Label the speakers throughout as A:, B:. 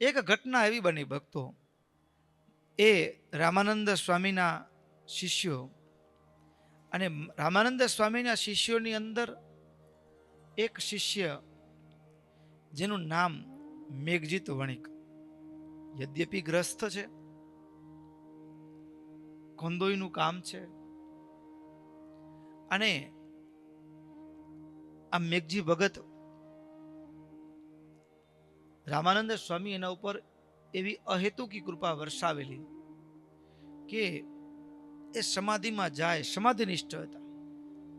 A: એક ઘટના એવી બની ભક્તો. એ રામાનંદ સ્વામીના શિષ્યો અને રામાનંદ સ્વામીના શિષ્યોની અંદર એક શિષ્ય જેનું નામ મેઘજીત વણિક. યદ્યપી ગ્રસ્ત છે. ખોંદોઈનું કામ છે. અને આ મેઘજી ભગત રામાનંદ સ્વામી એના ઉપર એવી અહેતુકી કૃપા વરસાવેલી કે એ સમાધિમાં જાય, સમાધિનિષ્ઠ હતા.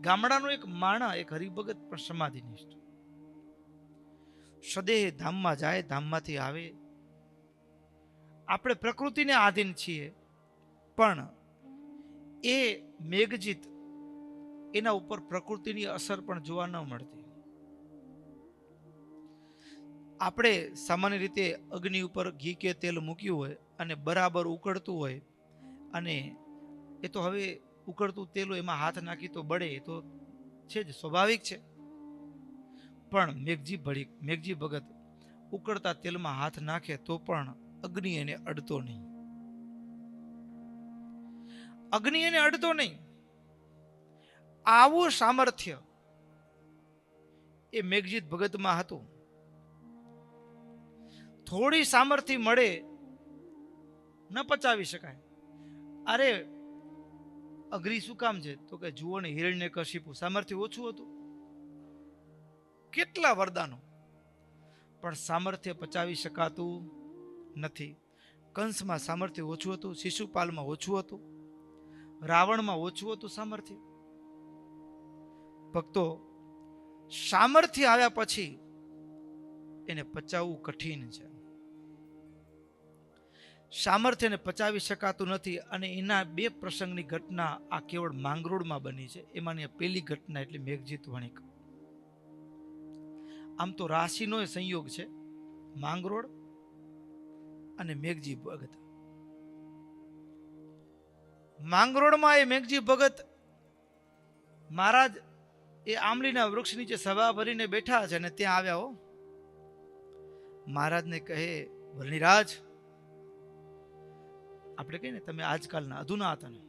A: ગામડાનો એક માણા, એક હરિભગત પણ સમાધિનિષ્ઠ. સદેહ ધામમાં જાય, ધામમાંથી આવે. આપણે પ્રકૃતિને આધીન છીએ, પણ એ મેઘજીત એના ઉપર પ્રકૃતિની અસર પણ જોવા ન મળતી. આપણે સામાન્ય રીતે અગ્નિ ઉપર ઘી કે તેલ મૂક્યું હોય અને બરાબર ઉકળતું હોય અને એ તો હવે ઉકળતું તેલ હોય, એમાં હાથ નાખી તો બળે, એ તો છે જ, સ્વાભાવિક છે. પણ મેઘજી ભળી, મેઘજી ભગત ઉકળતા તેલમાં હાથ નાખે તો પણ અગ્નિ એને અડતો નહીં. અગ્નિ એને અડતો નહીં. આવું સામર્થ્ય એ મેઘજીત ભગતમાં હતું. થોડી સામર્થ્ય મળે, ન પચાવી શકાય. અરે, અઘરી શું કામ છે? તો કે જુઓ ને હિરણ્ય કશિપુ સામર્થ્ય ઓછું હતું. કેટલા વરદાનો. પણ સામર્થ્ય પચાવી શકાતું નથી. કંસમાં સામર્થ્ય ઓછું હતું, શિશુપાલમાં ઓછું હતું, રાવણમાં ઓછું હતું સામર્થ્ય. ભક્તો, સામર્થ્ય આવ્યા પછી એને પચાવવું કઠિન છે. સામર્થ્યને પચાવી શકાતું નથી અને એના બે પ્રસંગની ઘટના આ કેવળ માંગરોળમાં બની છે. એમાંની પહેલી ઘટના એટલે મેઘજીત વણિક. આમ તો રાશિનો સંયોગ છે. માંગરોળ અને મેઘજી ભગત. માંગરોળમાં એ મેઘજી ભગત મહારાજ એ આંબલીના વૃક્ષ નીચે સભા ભરીને બેઠા છે અને ત્યાં આવ્યા હો. મહારાજને કહે વરણીરાજ આપણે કહીએ ને તમે આજકાલના અધુના હતા ને.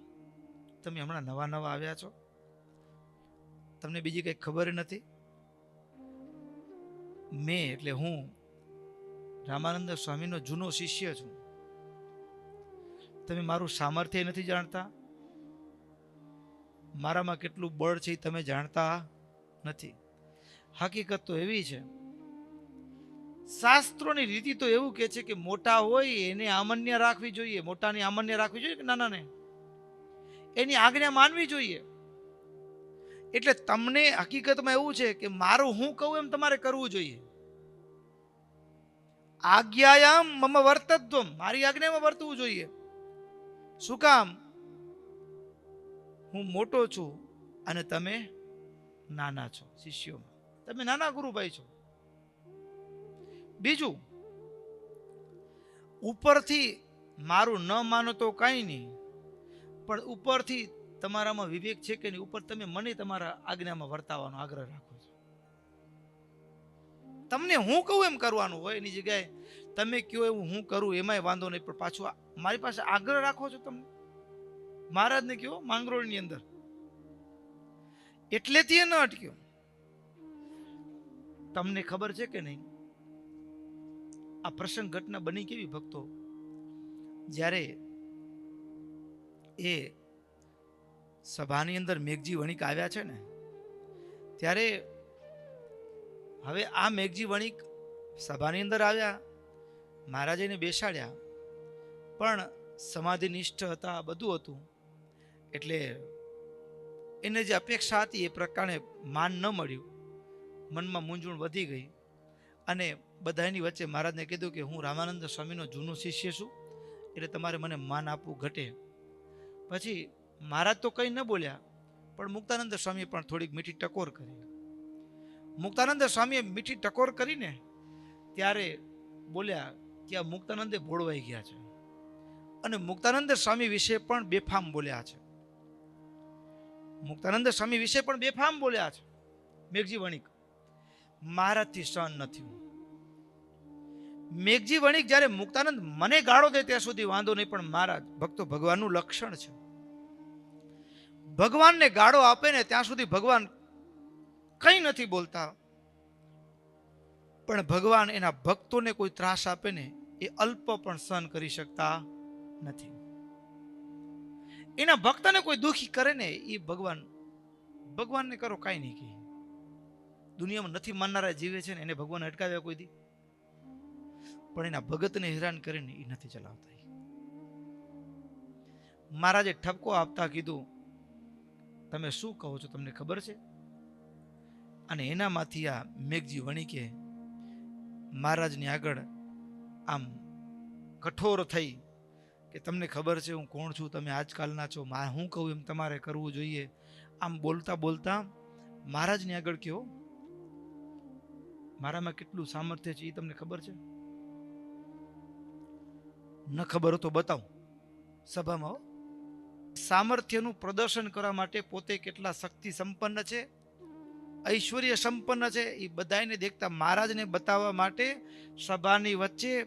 A: તમે હમણાં નવા નવા આવ્યા છો. તમને બીજી કંઈ ખબર નથી? મેં એટલે હું રામાનંદ સ્વામીનો જૂનો શિષ્ય છું. તમે મારું સામર્થ્ય નથી જાણતા? મારામાં કેટલું બળ છે એ તમે જાણતા નથી? હકીકત તો એવી છે શાસ્ત્રોની રીતિ તો એવું કે છે કે મોટા હોય એને આમન્ય રાખવી જોઈએ, મોટાની આમન્ય રાખવી જોઈએ કે નાનાને? એની આજ્ઞા માનવી જોઈએ. એટલે તમને હકીકતમાં એવું છે કે મારું હું કહું એમ તમારે કરવું જોઈએ. આજ્ઞાયામ મમ વર્તત્વ મારી આજ્ઞામાં વર્તવું જોઈએ. શું કામ? હું મોટો છું અને તમે નાના છો, શિષ્યોમાં. તમે નાના ગુરુભાઈ છો. બીજું, ઉપરથી મારું ન માનો તો કાંઈ નહીં, પણ ઉપરથી તમારામાં વિવેક છે કે નહીં, ઉપર તમે મને તમારા આજ્ઞામાં વર્તાવાનો આગ્રહ રાખો છો. તમને હું કહું એમ કરવાનું હોય એની જગ્યાએ, તમે કયો એવું હું કરું એમાંય વાંધો નહીં, પણ પાછું મારી પાસે આગ્રહ રાખો છો તમે. મહારાજને કયો માંગરોળની અંદર. એટલેથી એ ન અટક્યો. તમને ખબર છે કે નહીં? આ પ્રસંગ ઘટના બની કેવી ભક્તો? જ્યારે એ સભાની અંદર મેઘજી વણિક આવ્યા છે ને, ત્યારે હવે આ મેઘજી વણિક સભાની અંદર આવ્યા મહારાજેને બેસાડ્યા, પણ સમાધિનિષ્ઠ હતા, બધું હતું. એટલે એને જે અપેક્ષા હતી એ પ્રકારે માન ન મળ્યું. મનમાં મૂંઝવણ વધી ગઈ. અને બધાની વચ્ચે મહારાજને કીધું કે હું રામાનંદ સ્વામીનો જૂનો શિષ્ય છું, એટલે તમારે મને માન આપવું ઘટે. પછી મહારાજ તો કંઈ ન બોલ્યા, પણ મુક્તાનંદ સ્વામીએ પણ થોડીક મીઠી ટકોર કરી. મુક્તાનંદ સ્વામીએ મીઠી ટકોર કરીને ત્યારે બોલ્યા કે આ મુક્તાનંદે ભોળવાઈ ગયા છે. અને મુક્તાનંદ સ્વામી વિશે પણ બેફામ બોલ્યા છે. મુક્તાનંદ સ્વામી વિશે પણ બેફામ બોલ્યા છે. મેઘજી વણિક. મહારાજથી સહન નથી મેઘજી વણિક જ્યારે મુક્તાનંદ મને ગાળો દે ત્યાં સુધી વાંધો નહીં, પણ મારા ભક્તો ભગવાનનું લક્ષણ છે. ભગવાનને ગાળો આપે ને ત્યાં સુધી ભગવાન કંઈ નથી બોલતા. પણ ભગવાન એના ભક્તોને કોઈ ત્રાસ આપે ને એ અલ્પ પણ સહન કરી શકતા નથી. એના ભક્તને કોઈ દુખી કરે ને એ ભગવાન, ભગવાનને કરો કાંઈ નહીં કહે. દુનિયામાં નથી માનનારા જીવે છે ને, એને ભગવાન અટકાવ્યા કોઈ દી. પણ એના ભગતને હેરાન કરીને એ નથી ચલાવતા મહારાજે ઠપકો આપતા કીધું, તમે શું કહો છો? તમને ખબર છે? અને એનામાંથી આ મેઘજી વણિકે મહારાજની આગળ આમ કઠોર થઈ કે તમને ખબર છે હું કોણ છું? તમે આજકાલના છો. હું કહું એમ તમારે કરવું જોઈએ. આમ બોલતા બોલતા મહારાજની આગળ કયો મારામાં કેટલું સામર્થ્ય છે એ તમને ખબર છે? ન ખબર હો તો બતાવું. સભામાં હો. સામર્થ્યનું પ્રદર્શન કરવા માટે પોતે કેટલા શક્તિ સંપન્ન છે, ઐશ્વર્ય સંપન્ન છે, એ બધાને દેખતા મહારાજને બતાવવા માટે સભાની વચ્ચે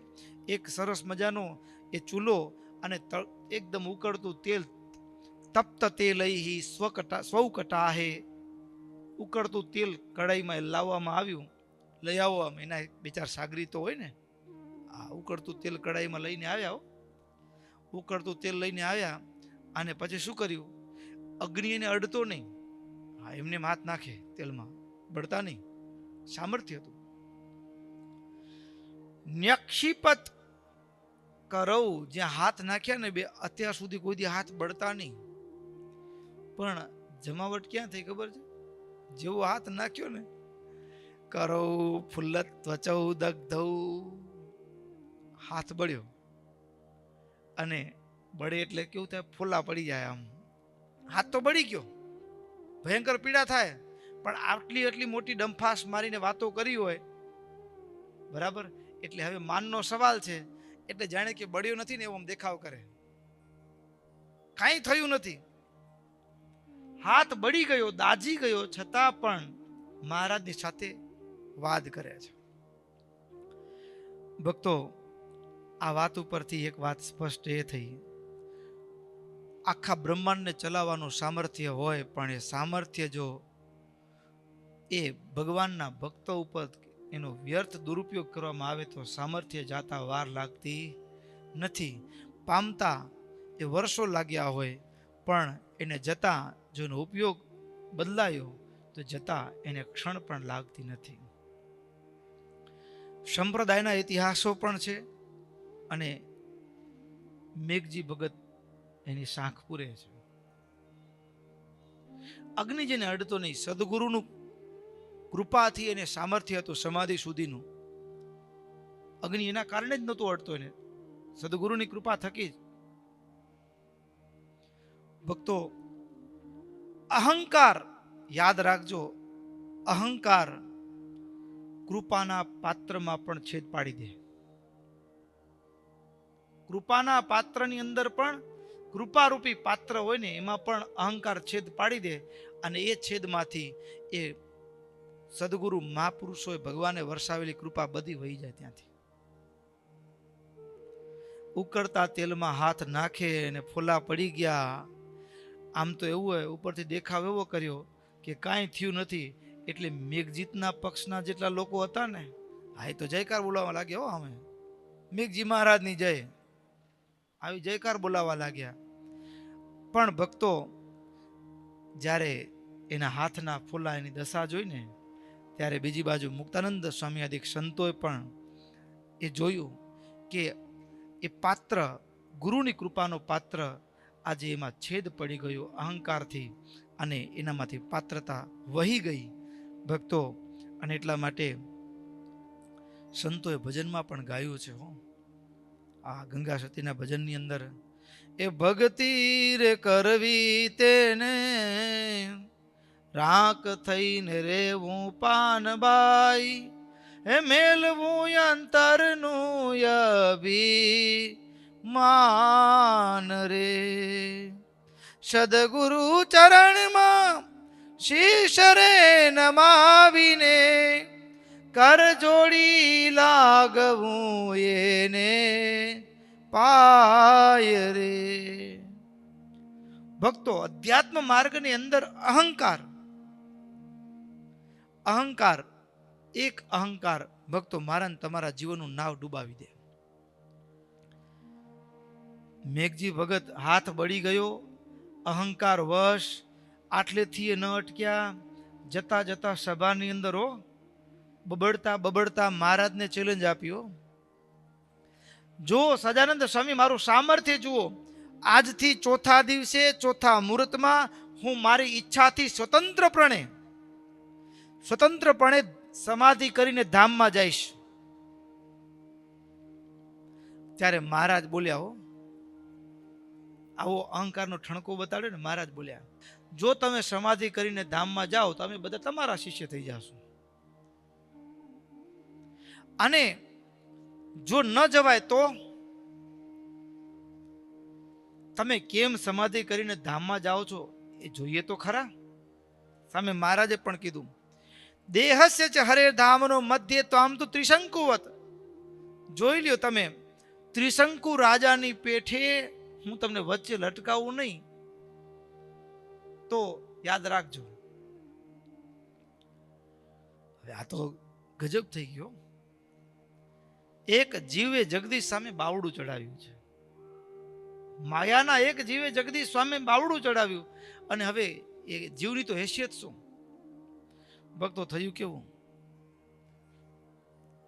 A: એક સરસ મજાનો એ ચૂલો અને એકદમ ઉકળતું તેલ, તપ્ત તેલ સ્વકટા સ્વકટા હે. ઉકળતું તેલ કડાઈમાં લાવવામાં આવ્યું. લઈ આવો આમ. એના બે ચાર સાગરી તો હોય ને. આ ઉકળતું તેલ કડાઈમાં લઈને આવ્યા હો. ઉકળતું તેલ લઈને આવ્યા. અને પછી શું કર્યું? અગ્નિ એને અડતો નહીં. હા, એમને હાથ નાખે તેલમાં. બળતા નહીં. સામર્થ્ય હતું. ન્યક્ષિપત કરવ. જ્યાં હાથ નાખ્યા ને બે, અત્યાર સુધી કોઈ દી હાથ બળતા નહીં. પણ જમાવટ ક્યાં થઈ ખબર છે? જેવો હાથ નાખ્યો ને કરવ ફુલ્લત ત્વચૌ દગ્ધૌ હાથ બળ્યો અને બળે એટલે કેવું થાય? ફૂલા પડી જાય આમ. હાથ તો બળી ગયો. ભયંકર પીડા થાય. પણ આટલી એટલી મોટી ડંફાસ મારીને વાતો કરી હોય, બરાબર? એટલે હવે માનનો સવાલ છે. એટલે જાણે કે બળ્યો નથી ને એવો દેખાવ કરે. કાંઈ થયું નથી. હાથ બળી ગયો દાજી ગયો. છતાં પણ મહારાજની સાથે વાદ કરે છે. ભક્તો, આ વાત ઉપરથી એક વાત સ્પષ્ટ એ થઈ. આખા બ્રહ્માંડને ચલાવવાનું સામર્થ્ય હોય, પણ એ સામર્થ્ય જો એ ભગવાનના ભક્તો ઉપર એનો વ્યર્થ દુરુપયોગ કરવામાં આવે તો સામર્થ્ય જાતા વાર લાગતી નથી. પામતા એ વર્ષો લાગ્યા હોય, પણ એને જતા જો એનો ઉપયોગ બદલાયો, તો જતા એને ક્ષણ પણ લાગતી નથી. સંપ્રદાયના ઇતિહાસો પણ છે અને મેઘજી ભગત એની શાંખ પૂરે છે. અગ્નિ જેને અડતો નહીં, સદગુરુનું કૃપાથી એને સામર્થ્ય હતું સમાધિ સુધીનું. અગ્નિ એના કારણે જ નહોતું અડતો એને. સદગુરુની કૃપા થકી જ. ભક્તો, અહંકાર યાદ રાખજો. અહંકાર કૃપાના પાત્રમાં પણ છેદ પાડી દે. કૃપાના પાત્રની અંદર પણ કૃપારૂપી પાત્ર હોય ને, એમાં પણ અહંકાર છેદ પાડી દે અને એ છેદમાંથી એ સદગુરુ મહાપુરુષોએ ભગવાને વરસાવેલી કૃપા બધી વહી જાય ત્યાંથી. ઉકળતા તેલમાં હાથ નાખે અને ફોલા પડી ગયા. આમ તો એવું હોય, ઉપરથી દેખાવ એવો કર્યો કે કાંઈ થયું નથી. એટલે મેઘજીતના પક્ષના જેટલા લોકો હતા ને હા એ તો જયકાર બોલાવવા લાગ્યા હો અમે. મેઘજી મહારાજની જય. આવી જયકાર બોલાવવા લાગ્યા. પણ ભક્તો, જ્યારે એના હાથના ફૂલા એની દશા જોઈને, ત્યારે બીજી બાજુ મુક્તાનંદ સ્વામી અધિક સંતોએ પણ એ જોયું કે એ પાત્ર, ગુરુની કૃપાનો પાત્ર આજે એમાં છેદ પડી ગયો અહંકારથી અને એનામાંથી પાત્રતા વહી ગઈ. ભક્તો અને એટલા માટે સંતોએ ભજનમાં પણ ગાયું છે હો. આ ગંગા સતીના ભજનની અંદર એ ભક્તિ રે કરવી તેને રાક થઈને રેવું પાનબાઈ હે મેલવું અંતરનું યભી માન રે. સદગુરુ ચરણમાં શીશ રે નમાવીને કર જોડી લાગવું એને પાય રે. ભક્તો, અધ્યાત્મ માર્ગની અંદર અહંકાર. અહંકાર, એક અહંકાર. ભક્તો મારા તમારા જીવનનું નાવ ડૂબાવી દે. મેઘજી ભગત હાથ બળી ગયો. અહંકાર વશ આટલેથી એ ન અટક્યા. જતા જતા સભાની અંદર હો, બબડતા બબડતા મહારાજને ચેલેન્જ આપ્યો. જો સજાનંદ સ્વામી, મારું સામર્થ્ય જુઓ. આજથી ચોથા દિવસે, ચોથા મુહૂર્તમાં હું મારી ઈચ્છાથી સ્વતંત્રપણે સ્વતંત્રપણે સમાધિ કરીને ધામમાં જઈશ. ત્યારે મહારાજ બોલ્યા હો, આવો અહંકારનો ઠણકો બતાડ્યો ને, મહારાજ બોલ્યા જો તમે સમાધિ કરીને ધામમાં જાઓ, તો અમે બધા તમારા શિષ્ય થઈ જાશું. અને જો ન જવાય તો તમે કેમ સમાધિ કરીને ધામમાં જાઓ છો એ જોઈએ તો ખરા. સામે મહારાજે પણ કીધું, દેહસ્ય છે હરે ધામનો મધ્ય તો આમ તો ત્રિશંકુવત. જોઈ લ્યો તમે, ત્રિશંકુ રાજાની પેઠે હું તમને વચ્ચે લટકાવું નહીં. તો યાદ રાખજો. હવે આ તો ગજબ થઈ ગયો. એક જીવે જગદીશ સામે બાવડું ચડાવ્યું છે. માયાના એક જીવે જગદીશ સામે બાવડું ચડાવ્યું અને હવે એ જીવની તો હેસિયત શું? ભક્તો, થયું કેવું?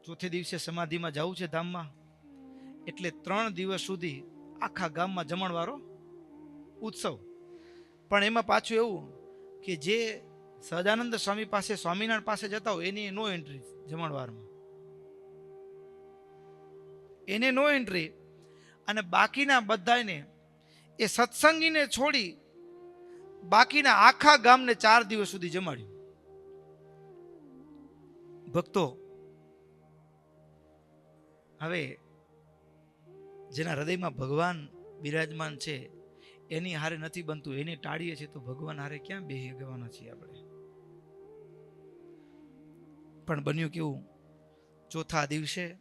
A: ચોથે દિવસે સમાધિમાં જવું છે ધામમાં? એટલે ત્રણ દિવસ સુધી આખા ગામમાં જમણવારો ઉત્સવ. પણ એમાં પાછું એવું કે જે સહજાનંદ સ્વામી પાસે, સ્વામિનારાયણ પાસે જતા હોય, એની નો એન્ટ્રી જમણવારમાં. એને નો એન્ટ્રી અને બાકીના બધાને એ સત્સંગીને છોડી બાકીના આખા ગામને ચાર દિવસ સુધી જમાડ્યું. ભક્તો, હવે જેના હૃદયમાં ભગવાન બિરાજમાન છે એની હારે નથી બનતું, એને ટાળીએ છીએ તો ભગવાન હારે ક્યાં બે ગવાના છીએ આપણે? પણ બન્યું કેવું? ચોથા દિવસે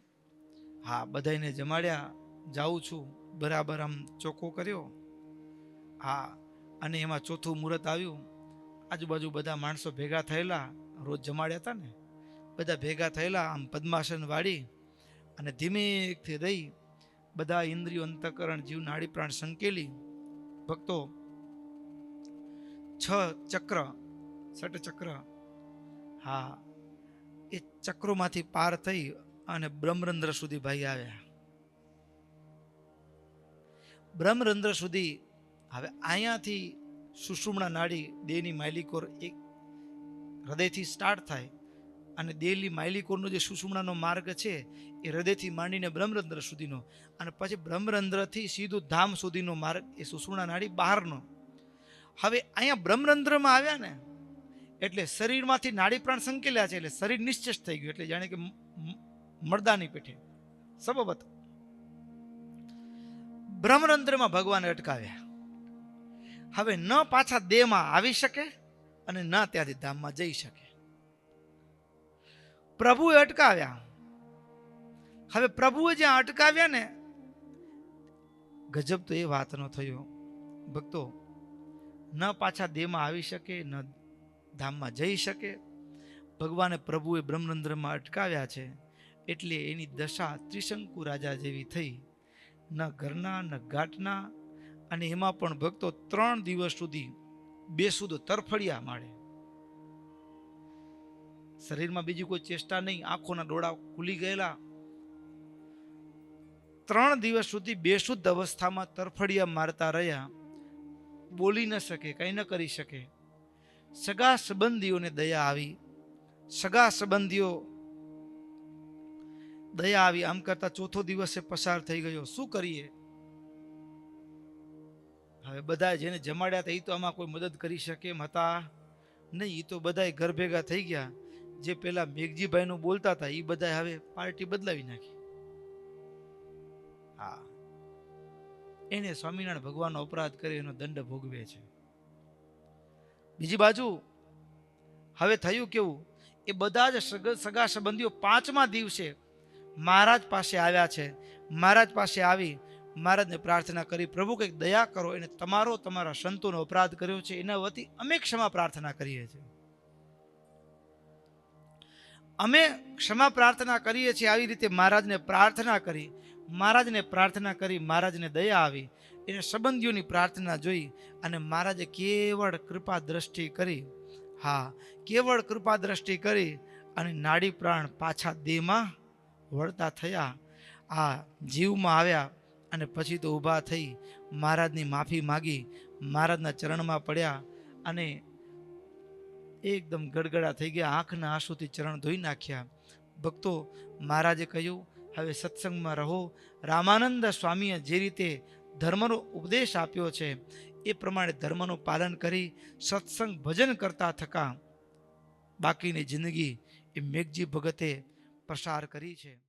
A: હા બધાને જમાડ્યા, જાઉં છું, બરાબર આમ ચોખ્ખો કર્યો. હા, અને એમાં ચોથું મુહૂર્ત આવ્યું. આજુબાજુ બધા માણસો ભેગા થયેલા, રોજ જમાડ્યા હતા ને. બધા ભેગા થયેલા, આમ પદ્માસન વાળી અને ધીમેકથી રહી. બધા ઇન્દ્રિયો અંતકરણ જીવ નાડી પ્રાણ સંકેલી. ભક્તો, છ ચક્ર ષટ ચક્ર, હા, એ ચક્રોમાંથી પાર થઈ અને બ્રહ્મરંધ્ર સુધી ભાઈ આવ્યા. બ્રહ્મરંધ્ર સુધી, હવે અહીંયાથી સુષુમણા નાડી દેહની માયલીકોર એક હૃદયથી સ્ટાર્ટ થાય. અને દેહની માયલીકોરનો જે સુષુમણાનો માર્ગ છે, એ હૃદયથી માંડીને બ્રહ્મરંધ્ર સુધીનો. અને પછી બ્રહ્મરંધ્રથી સીધું ધામ સુધીનો માર્ગ, એ સુષુમણા નાડી બહારનો. હવે અહીંયા બ્રહ્મરંધ્રમાં આવ્યા ને, એટલે શરીરમાંથી નાડી પ્રાણ સંકેલ્યા છે, એટલે શરીર નિશ્ચેષ થઈ ગયું, એટલે જાણે કે મરદાની પેઠે. સબબત. બ્રહ્મરંધ્રમાં ભગવાને અટકાવ્યા. હવે ન પાછા દેહમાં આવી શકે અને ન ત્યાંથી ધામમાં જઈ શકે. પ્રભુએ અટકાવ્યા. હવે પ્રભુએ જ્યાં અટકાવ્યા ને, ગજબ તો એ વાતનો થયો. ભક્તો, ન પાછા દેહમાં આવી શકે, ન ધામમાં જઈ શકે. ભગવાને પ્રભુએ બ્રહ્મરંદ્રમાં અટકાવ્યા છે, એટલે એની દશા ત્રિશંકુ રાજા જેવી થઈ. ન ઘરના, ન ઘાટના, અને એમાં પણ ભક્તો ત્રણ દિવસ સુધી બેસુદો તરફડિયા માળે. શરીરમાં બીજી કોઈ ચેષ્ટા નહીં, આંખોના ડોળા ખુલી ગયેલા. ત્રણ દિવસ સુધી બેશુદ્ધ અવસ્થામાં તરફડિયા મારતા રહ્યા. બોલી ન શકે, કંઈ ન કરી શકે. સગા સંબંધીઓને દયા આવી. સગા સંબંધીઓ દયા આવી. આમ કરતા ચોથો દિવસે પસાર થઈ ગયો. શું કરીએ? હવે બધા જેને જમાડ્યા હતા એ તો આમાં કોઈ મદદ કરી શકે એમ હતા? નહીં એ તો બધાય ઘર થઈ ગયા. જે પેલા મેઘજીભાઈનું બોલતા હતા એ બધા હવે પાર્ટી બદલાવી નાખી. હા. એને સ્વામિનારાયણ ભગવાનનો અપરાધ કર્યો, એનો દંડ ભોગવે છે. બીજી બાજુ, હવે થયું કેવું? એ બધા જ સગા સંબંધીઓ પાંચમા દિવસે મહારાજ પાસે આવ્યા છે. મહારાજ પાસે આવી, મહારાજને પ્રાર્થના કરી, પ્રભુ, કંઈક દયા કરો. એને તમારો, તમારા સંતોનો અપરાધ કર્યો છે. એના વતી અમે ક્ષમા પ્રાર્થના કરીએ છીએ. અમે ક્ષમા પ્રાર્થના કરીએ છીએ આવી રીતે મહારાજને પ્રાર્થના કરી, મહારાજને પ્રાર્થના કરી, મહારાજને દયા આવી, એને સંબંધીઓની પ્રાર્થના જોઈ અને મહારાજે કેવળ કૃપા દ્રષ્ટિ કરી, હા, કેવળ કૃપા દ્રષ્ટિ કરી અને નાડી પ્રાણ પાછા દેહમાં વળતા થયા. આ જીવમાં આવ્યા અને પછી તો ઊભા થઈ, મહારાજની માફી માગી, મહારાજના ચરણમાં પડ્યા અને એકદમ ગડગડા થઈ ગયા, આંખના આંસુથી ચરણ ધોઈ નાખ્યા. ભક્તો, મહારાજે કહ્યું, હવે સત્સંગમાં રહો. રામાનંદ સ્વામીએ જે રીતે ધર્મનો ઉપદેશ આપ્યો છે, એ પ્રમાણે ધર્મનું પાલન કરી સત્સંગ ભજન કરતા થકા. બાકીની જિંદગી એ મેઘજી ભગતે પસાર કરી છે.